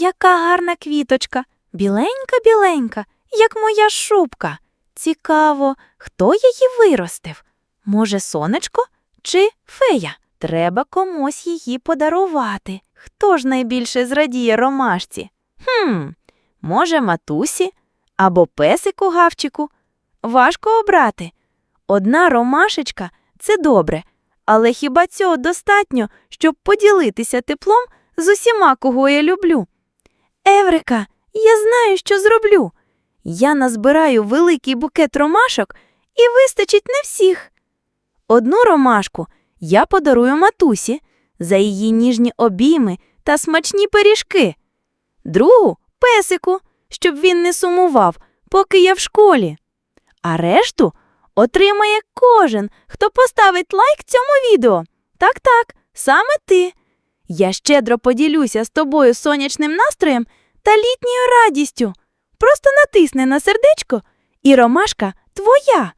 Яка гарна квіточка, біленька-біленька, як моя шубка. Цікаво, хто її виростив? Може, сонечко чи фея? Треба комусь її подарувати. Хто ж найбільше зрадіє ромашці? Хм, може, матусі або песику гавчику? Важко обрати. Одна ромашечка це добре, але хіба цього достатньо, щоб поділитися теплом з усіма, кого я люблю? Еврика, я знаю, що зроблю. Я назбираю великий букет ромашок і вистачить на всіх. Одну ромашку я подарую матусі за її ніжні обійми та смачні пиріжки, другу песику, щоб він не сумував, поки я в школі. А решту отримає кожен, хто поставить лайк цьому відео. Так, так, саме ти. Я щедро поділюся з тобою сонячним настроєм та літньою радістю. Просто натисни на сердечко, і ромашка твоя.